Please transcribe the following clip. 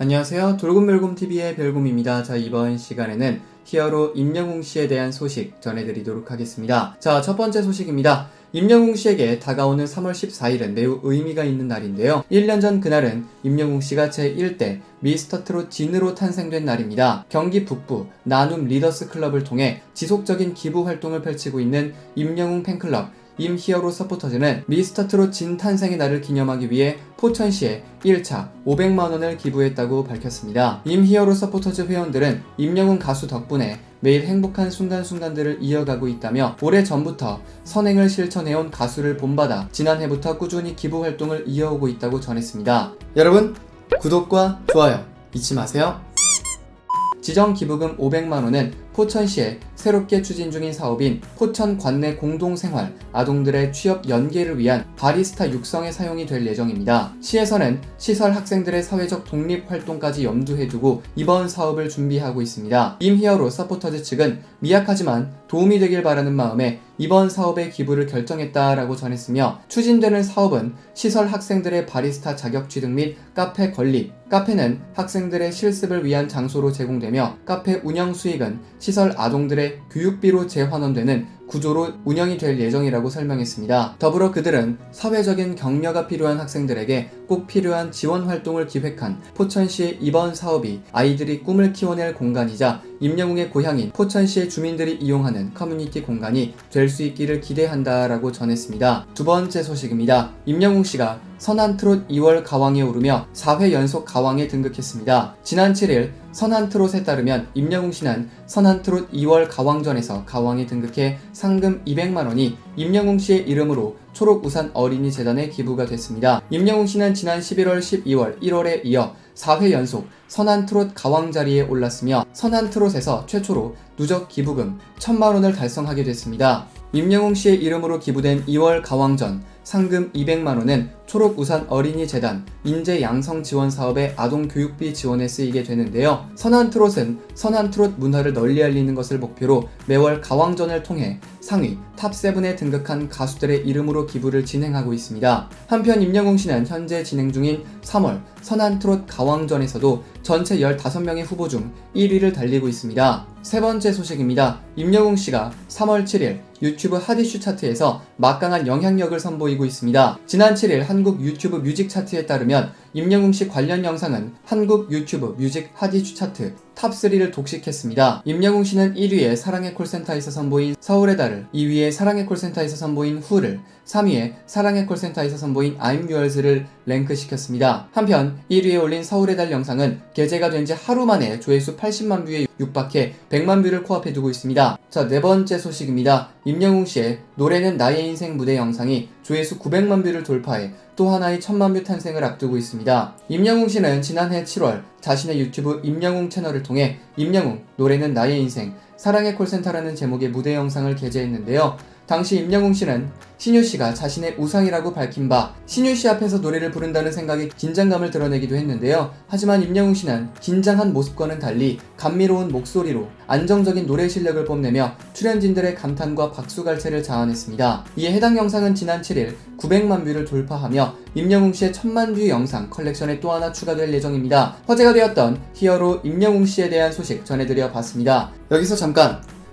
안녕하세요. 돌곰별곰TV의 별곰입니다. 자, 이번 시간에는 히어로 임영웅 씨에 대한 소식 전해드리도록 하겠습니다. 자, 첫 번째 소식입니다. 임영웅 씨에게 다가오는 3월 14일은 매우 의미가 있는 날인데요. 1년 전 그날은 임영웅 씨가 제1대 미스터 트롯 진으로 탄생된 날입니다. 경기 북부 나눔 리더스 클럽을 통해 지속적인 기부 활동을 펼치고 있는 임영웅 팬클럽 임 히어로 서포터즈는 미스터 트롯 진 탄생의 날을 기념하기 위해 포천시에 1차 500만원을 기부했다고 밝혔습니다. 임 히어로 서포터즈 회원들은 임영웅 가수 덕분에 매일 행복한 순간순간들을 이어가고 있다며 오래 전부터 선행을 실천해온 가수를 본받아 지난해부터 꾸준히 기부 활동을 이어오고 있다고 전했습니다. 여러분 구독과 좋아요 잊지 마세요. 지정 기부금 500만원은 포천시에 새롭게 추진 중인 사업인 포천 관내 공동생활 아동들의 취업 연계를 위한 바리스타 육성에 사용이 될 예정입니다. 시에서는 시설 학생들의 사회적 독립 활동까지 염두에 두고 이번 사업을 준비하고 있습니다. 임히어로 서포터즈 측은 미약하지만 도움이 되길 바라는 마음에 이번 사업의 기부를 결정했다라고 전했으며 추진되는 사업은 시설 학생들의 바리스타 자격 취득 및 카페 건립, 카페는 학생들의 실습을 위한 장소로 제공되며 카페 운영 수익은 시설 아동들의 교육비로 재환원되는 구조로 운영이 될 예정이라고 설명했습니다. 더불어 그들은 사회적인 격려가 필요한 학생들에게 꼭 필요한 지원 활동을 기획한 포천시의 이번 사업이 아이들이 꿈을 키워낼 공간이자 임영웅의 고향인 포천시의 주민들이 이용하는 커뮤니티 공간이 될 수 있기를 기대한다라고 전했습니다. 두 번째 소식입니다. 임영웅 씨가 선한 트롯 2월 가왕에 오르며 4회 연속 가왕에 등극했습니다. 지난 7일 선한 트롯에 따르면 임영웅 씨는 선한 트롯 2월 가왕전에서 가왕에 등극해 상금 200만 원이 임영웅 씨의 이름으로 초록우산 어린이 재단에 기부가 됐습니다. 임영웅 씨는 지난 11월, 12월, 1월에 이어 4회 연속 선한 트롯 가왕 자리에 올랐으며 선한 트롯에서 최초로 누적 기부금 1000만원을 달성하게 됐습니다. 임영웅 씨의 이름으로 기부된 2월 가왕전 상금 200만 원은 초록우산 어린이재단 인재 양성 지원 사업의 아동 교육비 지원에 쓰이게 되는데요. 선한트롯은 선한트롯 문화를 널리 알리는 것을 목표로 매월 가왕전을 통해 상위 탑7에 등극한 가수들의 이름으로 기부를 진행하고 있습니다. 한편 임영웅 씨는 현재 진행 중인 3월 선한트롯 가왕전에서도 전체 15명의 후보 중 1위를 달리고 있습니다. 세 번째 소식입니다. 임영웅 씨가 3월 7일 유튜브 핫이슈 차트에서 막강한 영향력을 선보이고 있습니다. 지난 7일 한국 유튜브 뮤직 차트에 따르면 임영웅 씨 관련 영상은 한국 유튜브 뮤직 핫이슈 차트 탑3를 독식했습니다. 임영웅 씨는 1위에 사랑의 콜센터에서 선보인 서울의 달을, 2위에 사랑의 콜센터에서 선보인 후를, 3위에 사랑의 콜센터에서 선보인 I'm Yours를 랭크시켰습니다. 한편 1위에 올린 서울의 달 영상은 게재가 된 지 하루 만에 조회수 80만 뷰에 육박해 100만 뷰를 코앞에 두고 있습니다. 자, 네 번째 소식입니다. 임영웅 씨의 노래는 나의 인생 무대 영상이 조회수 900만 뷰를 돌파해 또 하나의 1000만 뷰 탄생을 앞두고 있습니다. 임영웅 씨는 지난해 7월 자신의 유튜브 임영웅 채널을 통해 임영웅 노래는 나의 인생 사랑의 콜센터라는 제목의 무대 영상을 게재했는데요. 당시 임영웅 씨는 신유 씨가 자신의 우상이라고 밝힌 바 신유 씨 앞에서 노래를 부른다는 생각에 긴장감을 드러내기도 했는데요. 하지만 임영웅 씨는 긴장한 모습과는 달리 감미로운 목소리로 안정적인 노래 실력을 뽐내며 출연진들의 감탄과 박수갈채를 자아냈습니다. 이에 해당 영상은 지난 7일 900만 뷰를 돌파하며 임영웅 씨의 1000만 뷰 영상 컬렉션에 또 하나 추가될 예정입니다. 화제가 되었던 히어로 임영웅 씨에 대한 소식 전해드려 봤습니다. 여기서 잠깐